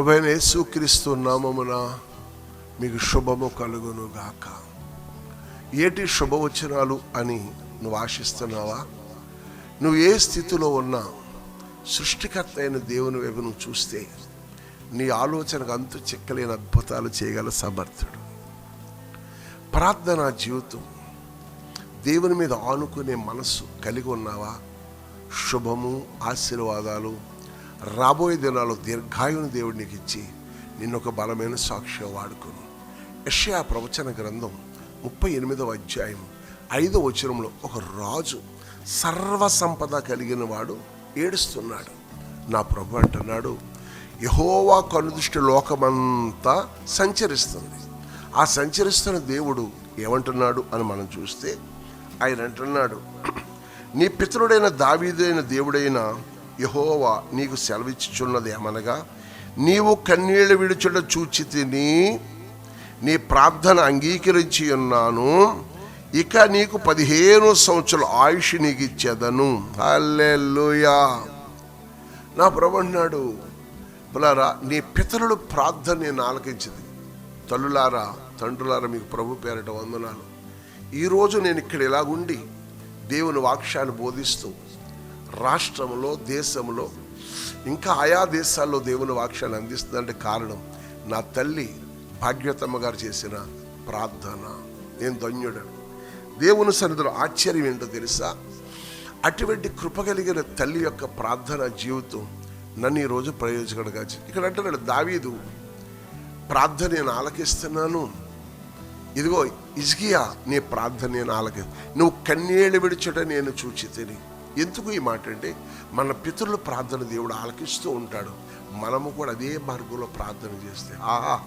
ప్రభైన యేసుక్రీస్తు నామమున మీకు శుభము కలుగును గాక. ఏటి శుభవచనాలు అని నువ్వు ఆశిస్తున్నావా? నువ్వు ఏ స్థితిలో ఉన్నా సృష్టికర్త అయిన దేవుని వైపు నువ్వు చూస్తే నీ ఆలోచనకు అంతు చిక్కలేని అద్భుతాలు చేయగల సమర్థుడు. ప్రార్థనా జీవితం దేవుని మీద ఆనుకునే మనస్సు కలిగి ఉన్నావా? శుభము ఆశీర్వాదాలు రాబోయే దినాల్లో దీర్ఘాయుని దేవుడు నీకు ఇచ్చి నిన్న ఒక బలమైన సాక్షిగా వాడుకును. యషయా ప్రవచన గ్రంథం ముప్పై ఎనిమిదవ అధ్యాయం ఐదవ వచనంలో ఒక రాజు సర్వ సంపద కలిగిన వాడు ఏడుస్తున్నాడు. నా ప్రభు అంటున్నాడు యహోవా కనుదృష్టి లోకమంతా సంచరిస్తుంది. ఆ సంచరిస్తున్న దేవుడు ఏమంటున్నాడు అని మనం చూస్తే ఆయన అంటున్నాడు నీ పితరుడైన దావీదైన దేవుడైన యహోవా నీకు సెలవిచ్చుచున్నది ఏమనగా నీవు కన్నీళ్ళు విడుచుట చూచి తిని నీ ప్రార్థన అంగీకరించి ఉన్నాను ఇక నీకు పదిహేను సంవత్సరాల ఆయుష్ నీకు ఇచ్చేదను హల్లెలూయా. నా ప్రభు అన్నాడు నీ పితరుడు ప్రార్థన నేను ఆలకించింది. తల్లులారా తండ్రులారా మీకు ప్రభు పేరట వందనాలు. ఈరోజు నేను ఇక్కడ ఇలాగుండి దేవుని వాక్యాన్ని బోధిస్తూ రాష్ట్రంలో దేశంలో ఇంకా ఆయా దేశాల్లో దేవుని వాక్యాన్ని అందిస్తుందంటే కారణం నా తల్లి భాగ్యతమ్మ గారు చేసిన ప్రార్థన. నేను ధన్యుడను. దేవుని సన్నిధిలో ఆశ్చర్యం ఏంటో తెలుసా? అటువంటి కృప కలిగిన తల్లి యొక్క ప్రార్థన జీవితం నన్ను ఈరోజు ప్రయోజకుడుగా ఇక్కడ అంటున్నాడు దావీదు ప్రార్థన నేను ఆలకిస్తున్నాను. ఇదిగో ఇజ్గియా నీ ప్రార్థన నేను ఆలకి నువ్వు కన్నీళ్ళు విడిచుట నేను చూచి తిని ఎందుకు ఈ మాట అంటే మన పితరుల ప్రార్థన దేవుడు ఆలకిస్తూ ఉంటాడు. మనము కూడా అదే మార్గంలో ప్రార్థన చేస్తే ఆహా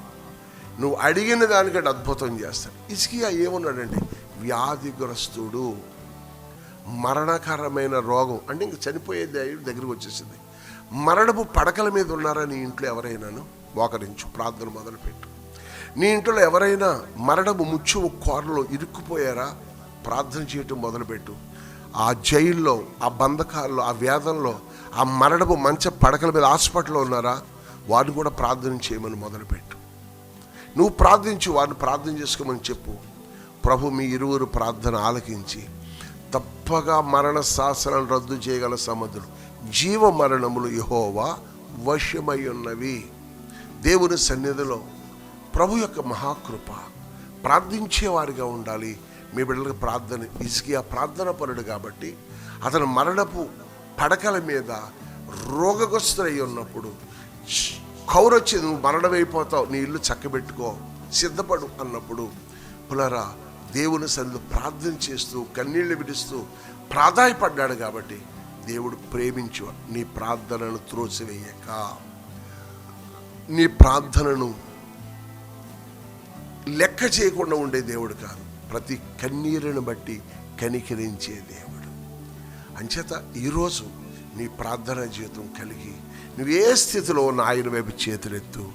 నువ్వు అడిగిన దానికంటే అద్భుతం చేస్తాడు. ఇసుకియా ఏమన్నాడంటే వ్యాధిగ్రస్తుడు మరణకరమైన రోగం అంటే ఇంక చనిపోయే ద- దగ్గరికి వచ్చేసింది. మరణపు పడకల మీద ఉన్నారా నీ ఇంట్లో ఎవరైనాను? మోకరించు ప్రార్థన మొదలుపెట్టు. నీ ఇంట్లో ఎవరైనా మరణము ముచ్చు కోరలో ఇరుక్కుపోయారా? ప్రార్థన చేయటం మొదలుపెట్టు. ఆ జైల్లో ఆ బంధకాల్లో ఆ వేదంలో ఆ మరణపు మంచ పడకల మీద హాస్పిటల్లో ఉన్నారా? వారిని కూడా ప్రార్థన చేయమని మొదలుపెట్టు. నువ్వు ప్రార్థించు వారిని ప్రార్థన చేసుకోమని చెప్పు. ప్రభు మీ ఇరువురు ప్రార్థన ఆలకించి తప్పగా మరణ శాసనాలు రద్దు చేయగల సముద్రుడు జీవ మరణములు యహోవా వశ్యమై ఉన్నవి. దేవుని సన్నిధిలో ప్రభు యొక్క మహాకృప. ప్రార్థించేవారిగా ఉండాలి. మీ బిడ్డలకు ప్రార్థన ఇసుకి ఆ ప్రార్థన పరుడు కాబట్టి అతను మరణపు పడకల మీద రోగగ్రస్తులై ఉన్నప్పుడు కౌరొచ్చి నువ్వు మరణమైపోతావు నీ ఇల్లు చక్కబెట్టుకో సిద్ధపడు అన్నప్పుడు పులరా దేవుని సన్నిధిలో ప్రార్థన చేస్తూ కన్నీళ్ళు విడుస్తూ ప్రాధాయపడ్డాడు కాబట్టి దేవుడు ప్రేమించు నీ ప్రార్థనను త్రోసివేయక. నీ ప్రార్థనను లెక్క చేయకుండా ఉండే దేవుడు కాదు. ప్రతి కన్నీరును బట్టి కనికరించే దేవుడు. అంచేత ఈరోజు నీ ప్రార్థన జీవితం కలిగి నువ్వు ఏ స్థితిలో ఉన్న ఆయన వైపు చేతులెత్తు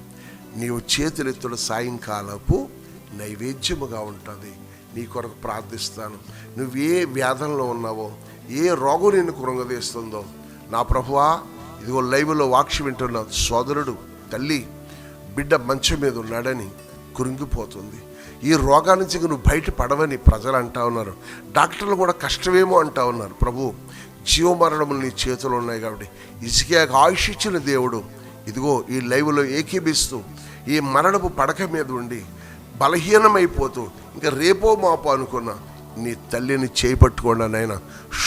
నీవు చేతులెత్తుడు సాయంకాలపు నైవేద్యముగా ఉంటుంది. నీ కొరకు ప్రార్థిస్తాను. నువ్వు ఏ వ్యాధంలో ఉన్నావో ఏ రోగం నిన్ను కృంగదీస్తుందో నా ప్రభువా ఇదిగో లైవ్లో వాక్షి వింటున్న సోదరుడు తల్లి బిడ్డ మంచం మీద ఉన్నాడని కురింగిపోతుంది. ఈ రోగా నుంచి నువ్వు బయట పడవని ప్రజలు అంటా ఉన్నారు. డాక్టర్లు కూడా కష్టమేమో అంటా ఉన్నారు. ప్రభు జీవమరణములు నీ చేతులు ఉన్నాయి కాబట్టి ఇసుక ఆయుష్ ఇచ్చిన దేవుడు. ఇదిగో ఈ లైవ్లో ఏకీభిస్తూ ఈ మరణపు పడక మీద ఉండి బలహీనమైపోతూ ఇంకా రేపో మాపో అనుకున్న నీ తల్లిని చేపట్టుకోండి నాయన.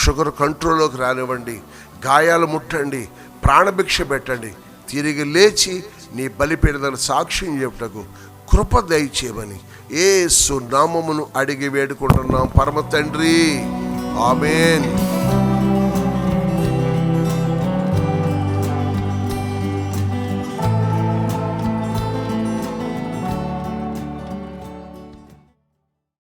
షుగర్ కంట్రోల్లోకి రానివ్వండి. గాయాలు ముట్టండి. ప్రాణభిక్ష పెట్టండి. తిరిగి లేచి నీ బలిపీడదల సాక్ష్యం చెప్పుటకు కృప దయచేయమని ఏ సునామమును అడిగి వేడుకుంటున్నాం. పరమ తండ్రి. ఆమెన్.